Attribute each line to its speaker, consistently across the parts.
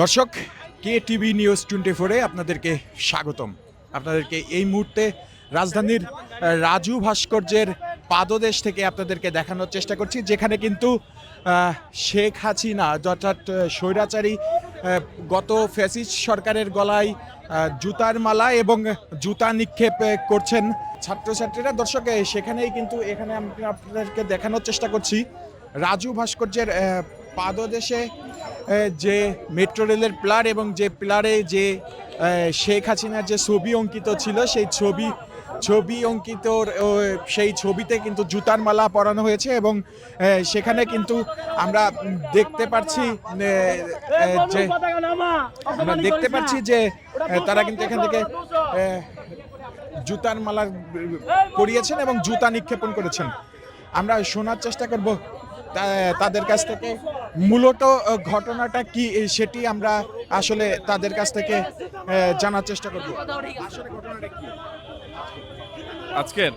Speaker 1: দর্শক কে TV news twenty ফোরে আপনাদেরকে স্বাগতম। আপনাদেরকে এই মুহূর্তে রাজধানীর রাজু ভাস্কর্যের পাদদেশ থেকে আপনাদেরকে দেখানোর চেষ্টা করছি, যেখানে কিন্তু শেখ হাসিনা অর্থাৎ স্বৈরাচারী গত ফ্যাসিস্ট সরকারের গলায় জুতার মালা এবং জুতা নিক্ষেপ করছেন ছাত্রছাত্রীরা। দর্শক সেখানেই কিন্তু এখানে আমি আপনাদেরকে দেখানোর চেষ্টা করছি। রাজু ভাস্কর্যের পাদদেশে যে মেট্রো রেলের প্লার এবং যে প্লারে যে শেখ হাসিনার যে ছবি অঙ্কিত ছিল, সেই ছবি ছবি অঙ্কিত সেই ছবিতে কিন্তু জুতার মালা পরানো হয়েছে এবং সেখানে কিন্তু আমরা দেখতে পাচ্ছি যে আমরা দেখতে পাচ্ছি যে তারা কিন্তু এখান থেকে জুতার মালা পরিয়েছেন এবং জুতা নিক্ষেপণ করেছেন। আমরা শোনার চেষ্টা করব তাদের কাছ থেকে। মূলত ঘটনাটা কি সেটি আমরা আসলে তাদের কাছ থেকে জানার চেষ্টা করব।
Speaker 2: আজকের?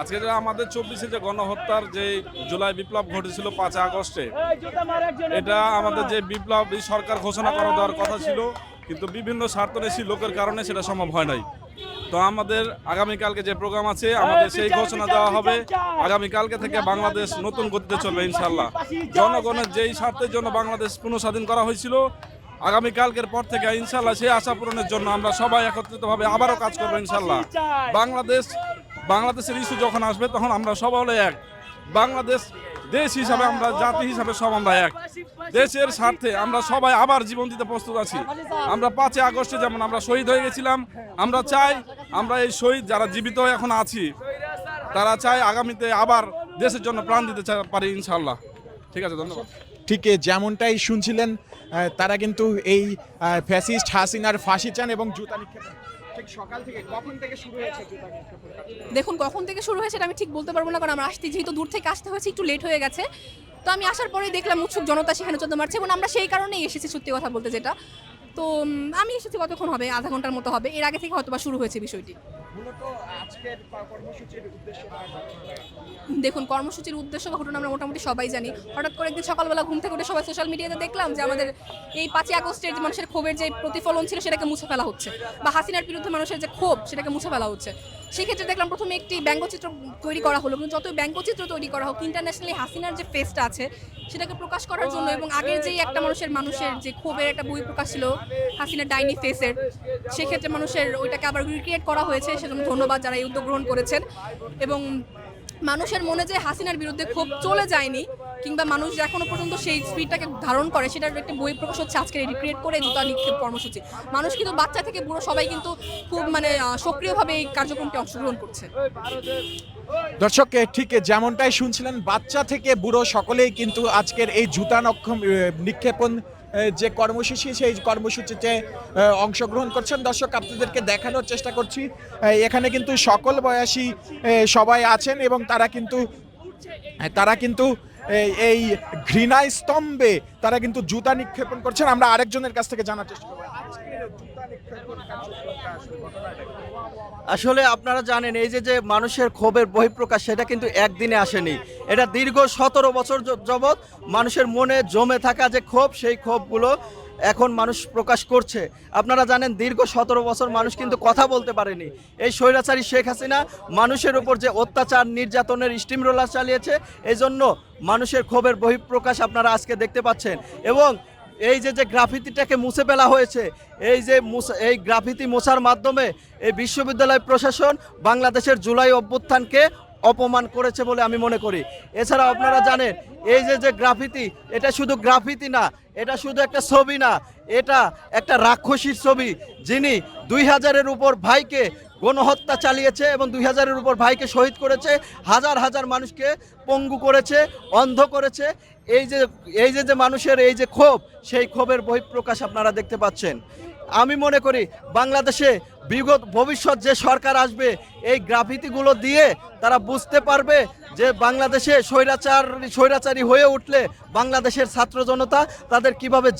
Speaker 2: আজকে যে আমাদের চব্বিশে যে গণহত্যার যে জুলাই বিপ্লব ঘটেছিল পাঁচ আগস্টে, এটা আমাদের যে বিপ্লব সরকার ঘোষণা করা দেওয়ার কথা ছিল, কিন্তু বিভিন্ন স্বার্থনেশী লোকের কারণে সেটা সম্ভব হয় নাই। তো আমাদের আগামীকালকে যে প্রোগ্রাম আছে আমাদের সেই ঘোষণা দেওয়া হবে। আগামীকালকে থেকে বাংলাদেশ নতুন গতিতে চলবে ইনশাল্লাহ জনগণের যেই স্বার্থের জন্য বাংলাদেশ পুনঃস্বাধীন করা হয়েছিল আগামীকালকের পর থেকে ইনশাল্লাহ সেই আশা পূরণের জন্য আমরা সবাই একত্রিতভাবে আবারও কাজ করব ইনশাল্লাহ বাংলাদেশ বাংলাদেশের ইস্যু যখন আসবে তখন আমরা সবাই হলে এক। বাংলাদেশ দেশ হিসাবে আমরা জাতি হিসাবে সব আমরা এক। দেশের স্বার্থে আমরা সবাই আবার জীবন দিতে প্রস্তুত আছি। আমরা পাঁচই আগস্টে যেমন আমরা শহীদ হয়ে গেছিলাম আমরা চাই আমরা এই শহীদ যারা জীবিত এখন আছি তারা চায় আগামীতে আবার দেশের জন্য প্রাণ দিতে চা- পারি ইনশাল্লাহ ঠিক আছে ধন্যবাদ।
Speaker 1: ঠিক যেমনটাই শুনছিলেন তারা কিন্তু এই ফ্যাসিস্ট হাসিনার ফাঁসি চান এবং জুতা নিক্ষেপণ ঠিক সকাল থেকে শুরু হয়েছে
Speaker 3: দেখুন কখন থেকে শুরু হয়েছে এটা আমি ঠিক বলতে পারব না কারণ আমরা আসতে যেহেতু দূর থেকে আসতে হয়েছে একটু লেট হয়ে গেছে। তো আমি আসার পরেই দেখলাম উৎসুক জনতা সেখানে চোদ্দ মারছে এবং আমরা সেই কারণেই এসেছি সত্যি কথা বলতে যেটা। তো আমি এসেছি কতক্ষণ হবে? আধা ঘণ্টার মতো হবে। এর আগে থেকে হয়তো বা শুরু হয়েছে বিষয়টি। দেখুন কর্মসূচির উদ্দেশ্য বা ঘটনা আমরা মোটামুটি সবাই জানি। হঠাৎ করে একদিন সকালবেলা ঘুম থেকে উঠে সবাই সোশ্যাল মিডিয়াতে দেখলাম যে আমাদের এই পাঁচই আগস্টের যে মানুষের ক্ষোভের যে প্রতিফলন ছিল সেটাকে মুছে ফেলা হচ্ছে। বা হাসিনার বিরুদ্ধে মানুষের যে ক্ষোভ সেটাকে মুছে ফেলা হচ্ছে। সেক্ষেত্রে দেখলাম প্রথমে একটি ব্যঙ্গচিত্র তৈরি করা হলো। কিন্তু যতই ব্যঙ্গচিত্র তৈরি করা হোক ইন্টারন্যাশনালি হাসিনার যে ফেসটা আছে সেটাকে প্রকাশ করার জন্য এবং আগের যেই একটা মানুষের মানুষের যে ক্ষোভের একটা বই প্রকাশ ছিল হাসিনার ডাইনি ফেসের। সেক্ষেত্রে মানুষের ওইটাকে আবার রিক্রিয়েট করা হয়েছে, সেজন্য ধন্যবাদ যারা এই উদ্যোগ গ্রহণ করেছেন। এবং মানুষের মনে যে হাসিনার বিরুদ্ধে ক্ষোভ চলে যায়নি, কিংবা মানুষ এখনও পর্যন্ত সেই স্পিডটাকে ধারণ করে, সেটার একটি বই প্রকাশ হচ্ছে আজকে রিক্রিয়েট করে, জুতা নিক্ষেপ কর্মসূচি। মানুষ কিন্তু বাচ্চা থেকে বুড়ো সবাই কিন্তু খুব মানে সক্রিয়ভাবে এই কার্যক্রমটি অংশগ্রহণ করছে।
Speaker 1: দর্শক ঠিক যেমনটাই শুনছিলেন, বাচ্চা থেকে বুড়ো সকলেই কিন্তু আজকের এই জুতা নক্ষম নিক্ষেপণ যে কর্মসূচি, সেই কর্মসূচিতে অংশগ্রহণ করছেন। দর্শক, আপনাদেরকে দেখানোর চেষ্টা করছি। এখানে কিন্তু সকল বয়সী সবাই আছেন এবং তারা কিন্তু তারা কিন্তু এই- ঘৃণা স্তম্ভে তারা কিন্তু জুতা নিক্ষেপণ করছেন। আমরা আরেকজনের কাছ থেকে জানার চেষ্টা করব আজকের জুতা নিক্ষেপণ কার্যক্রমটা আসলে
Speaker 4: আপনারা জানেন, এই যে যে মানুষের ক্ষোভের বহিঃপ্রকাশ, সেটা কিন্তু একদিনে আসেনি। এটা দীর্ঘ সতেরো বছর যাবৎ মানুষের মনে জমে থাকা যে ক্ষোভ, সেই ক্ষোভগুলো এখন মানুষ প্রকাশ করছে। আপনারা জানেন, দীর্ঘ সতেরো বছর মানুষ কিন্তু কথা বলতে পারেনি। এই স্বৈরাচারী শেখ হাসিনা মানুষের উপর যে অত্যাচার, নির্যাতনের স্টিম রোলার চালিয়েছে এই জন্য মানুষের ক্ষোভের বহিঃপ্রকাশ আপনারা আজকে দেখতে পাচ্ছেন। এবং এই যে যে গ্রাফিতিটাকে মুছে ফেলা হয়েছে, এই যে এই গ্রাফিতি মোছার মাধ্যমে এই বিশ্ববিদ্যালয় প্রশাসন বাংলাদেশের জুলাই অভ্যুত্থানকে অপমান করেছে বলে আমি মনে করি। এছাড়া আপনারা জানেন, এই যে যে গ্রাফিতি, এটা শুধু গ্রাফিতি না, এটা শুধু একটা ছবি না, এটা একটা রাক্ষসীর ছবি, যিনি দুই হাজারের উপর ভাইকে গণহত্যা চালিয়েছে এবং দুই হাজারের উপর ভাইকে শহীদ করেছে, হাজার হাজার মানুষকে পঙ্গু করেছে, অন্ধ করেছে। এই যে এই যে যে মানুষের এই যে ক্ষোভ, সেই ক্ষোভের বহিঃপ্রকাশ আপনারা দেখতে পাচ্ছেন। আমি মনে করি বাংলাদেশে বিগত, ভবিষ্যৎ যে সরকার আসবে, এই গ্রাফিতিগুলো দিয়ে তারা বুঝতে পারবে যে বাংলাদেশে স্বৈরাচার, স্বৈরাচারী হয়ে উঠলে বাংলাদেশের ছাত্র জনতা তাদের কীভাবে